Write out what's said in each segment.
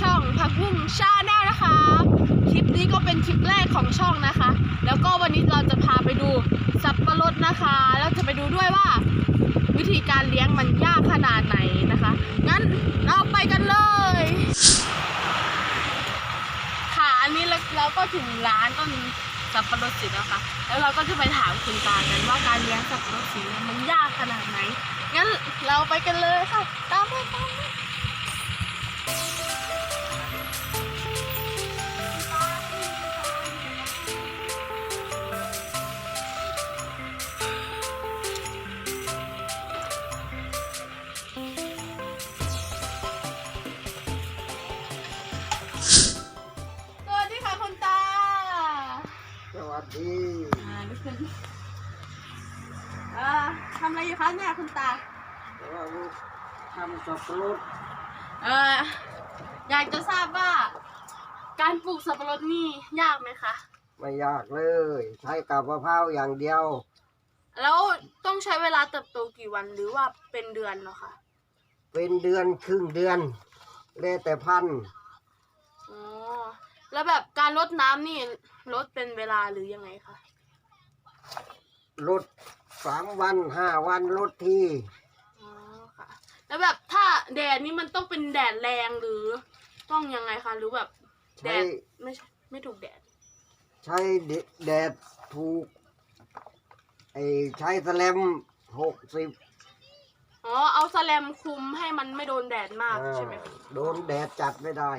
ช่องผักบุ้งชาแนลนะคะ คลิปนี้ก็เป็นคลิปแรกของช่องนะคะ แล้วก็วันนี้เราจะพาไปดูสับปะรดนะคะ แล้วจะไปดูด้วยว่า วิธีการเลี้ยงมันยากขนาดไหนนะคะ งั้นเราไปกันเลย ค่ะ อันนี้เราเราก็ถึงร้านต้นสับปะรดสีแล้วค่ะแล้วเราก็จะไปถามคุณตากันว่าการเลี้ยงสับปะรดสีเนี่ยมันยากขนาดไหน งั้นเราไปกันเลยค่ะ ตามมาตามมา สวัสดีอ่าลุกขึ้นอ่าทำอะไรอยู่คะเนี่ยคุณตาเราทำสับปะรดเอออยากจะทราบว่า การปลูกสับปะรดนี่ยากไหมคะ ไม่ยากเลย ใช้กับมะพร้าวอย่างเดียว แล้วต้องใช้เวลาเติบโตกี่วันหรือว่าเป็นเดือนเนาะคะ เป็นเดือนครึ่งเดือนแล้วแต่พันธุ์อ๋อ แล้วแบบการรดน้ำนี่รดเป็นเวลาหรือยังไงคะลดสามวันห้าวันลดที อ๋อค่ะ แล้วแบบถ้าแดดนี่มันต้องเป็นแดดแรงหรือต้องยังไงคะหรือแบบแดใช้ดไม่ใช่ไม่ถูกแดดใช้แดดถูกไอ้ใช้แสแลมหกสิบอ๋อเอาสแลมคลุมให้มันไม่โดนแดดมากใช่ไหมคะโดนแดดจัดไม่ได้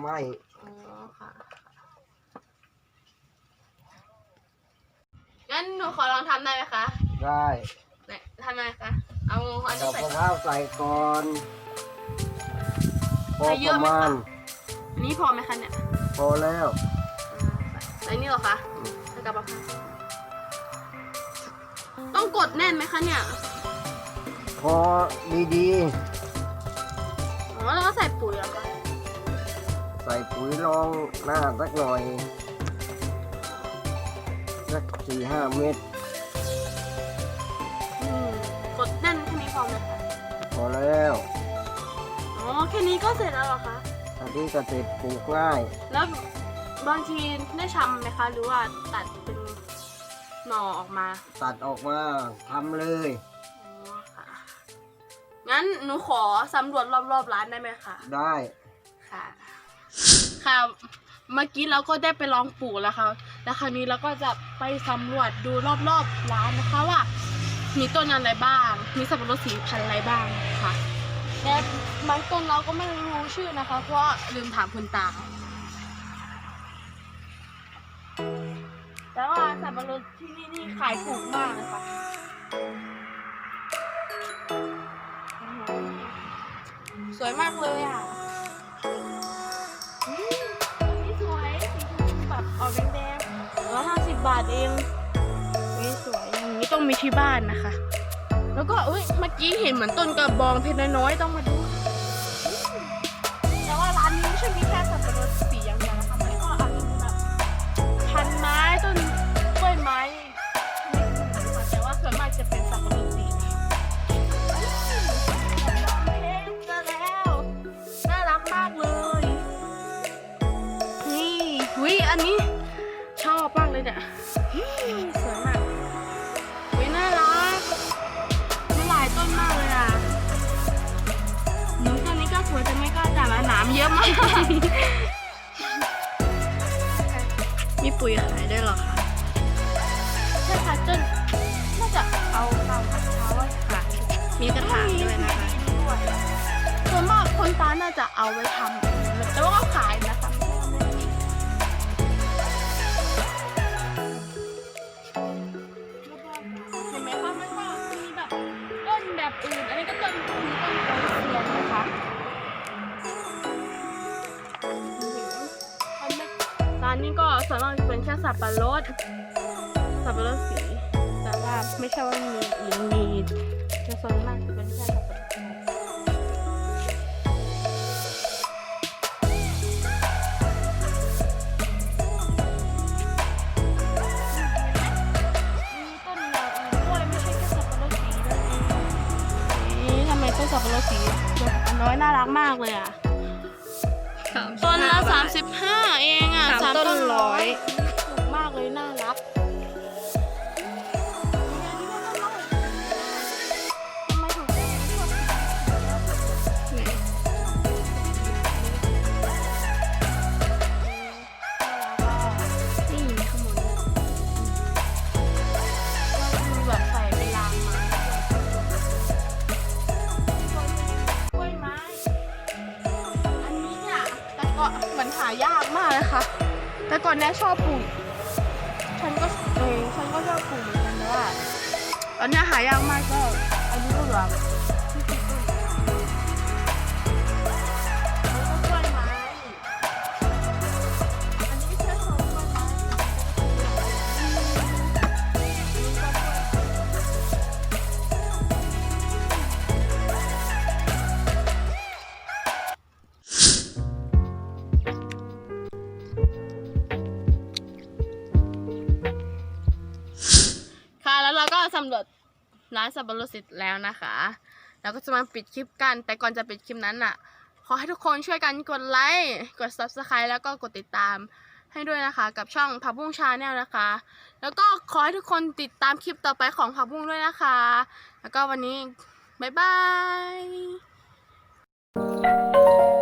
ไม่ อ๋อ ค่ะงั้นหนูขอลองทำได้ไหมคะได้ไหนทำไงคะเอาอันนี้กับใส่มะพร้าวใส่ก่อนพอใส่ปเยอะระไหมมาคะณอันนี้พอไหมคะเนี่ยพอแล้วอ่าใส่นี่เหรอคะใส่กับมะพร้าวต้องกดแน่นไหมคะเนี่ยพอดีอ๋อแล้วก็ใส่ปุ๋ยเหรอคะๆ ใส่ปุ๋ยรองหน้าสักหน่อยสักสี่ห้าเม็ดอืมกดแน่นแค่นี้พอไหมคะพอแล้วอ๋อแค่นี้ก็เสร็จแล้วเหรอคะ อันนี้ก็เสร็จปลูกง่าย แล้วบางทีได้ชำไหมคะ หรือว่าตัดเป็นหน่อออกมาตัดออกมาทำเลย อ๋อค่ะ งั้นหนูขอสำรวจรอบๆร้านได้ไหมคะ ได้ ค่ะ ค่ะ เมื่อกี้เราก็ได้ไปลองปลูกแล้วค่ะ แล้วคราวนี้เราก็จะไปสำรวจดูรอบๆร้านนะคะว่า มีต้นอะไรบ้าง มีสับปะรดสีพันธุ์อะไรบ้างค่ะและบางต้นเราก็ไม่รู้ชื่อนะคะ เพราะลืมถามคุณตา แต่ว่าสับปะรดที่นี่นี่ขายถูกมากนะคะสวยมากเลยอะ ทเองนี่สวยอย่างนี้ต้องมีที่บ้านนะคะ แล้วก็เอ้ยเมื่อกี้เห็นเหมือนต้นกระบองเพชรน้อยๆต้องมาดูแต่ว่าร้านนี้ไม่ใช่มีแค่สับปะรดสีอย่างเดียวนะคะมันก็อาจจะมีแบบพันไม้ต้น เยอะมาก มีปุ๋ยขายด้วยเหรอคะใช่ค่ะจนน่าจะเอาตามกระเช้าอะค่ะมีกระถางด้วยนะคะส่วนมากคนตาน่าจะเอาไว้ทำแต่ว่าก็ขายนะคะเห็นไหมคะมันก็มีแบบต้นแบบอื่นอันนี้ก็ บปะรด สับปะรดสี แต่ว่าไม่ใช่ว่ามีหรือมีแต่ส่วนมากจะเป็นแค่สับปะรดสีมีต้นยางอื่นด้วยไม่ใช่แค่สับปะรดสีด้วยนี่ทำไมต้นสับปะรดสีน้อยน่ารักมากเลยอะสามต้นละบสาทมสิบห้า ก่อนมันหายากมากนะคะ แต่ก่อนแนี่ชอบปลูกฉันก็เออฉันก็ชอบปลูกเหมือนกันแต่ว่าตอนเนี้ยหายากมากก็อายุก็แบบ ร้านสับปะรดเสร็จแล้วนะคะแล้วก็จะมาปิดคลิปกัน แต่ก่อนจะปิดคลิปนั้นน่ะ ขอให้ทุกคนช่วยกันกดไลค์ กด subscribe แล้วก็กดติดตามให้ด้วยนะคะกับช่องผักบุ้งชาแนลนะคะ แล้วก็ขอให้ทุกคนติดตามคลิปต่อไปของผักบุ้งด้วยนะคะ แล้วก็วันนี้ บ๊ายบาย